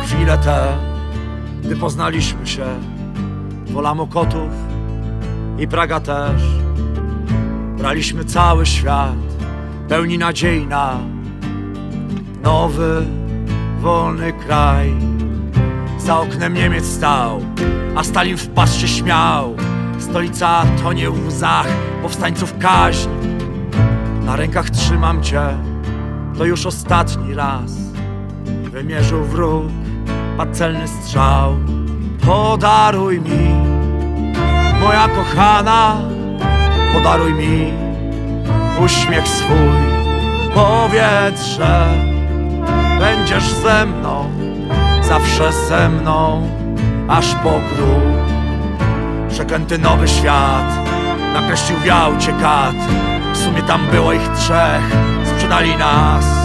chwile te, gdy poznaliśmy się. Wola Mokotów i Praga też. Braliśmy cały świat, pełni nadziei na nowy, wolny kraj. Za oknem Niemiec stał, a Stalin w pas się śmiał. Stolica tonie w łzach, powstańców kaźń. Na rękach trzymam cię, to już ostatni raz. Wymierzył wróg, celny strzał. Podaruj mi, moja kochana, podaruj mi uśmiech swój. Powiedz, że będziesz ze mną, zawsze ze mną, aż po grób. Przeklęty nowy świat nakreślił wiał cię kat. W sumie tam było ich trzech, sprzedali nas.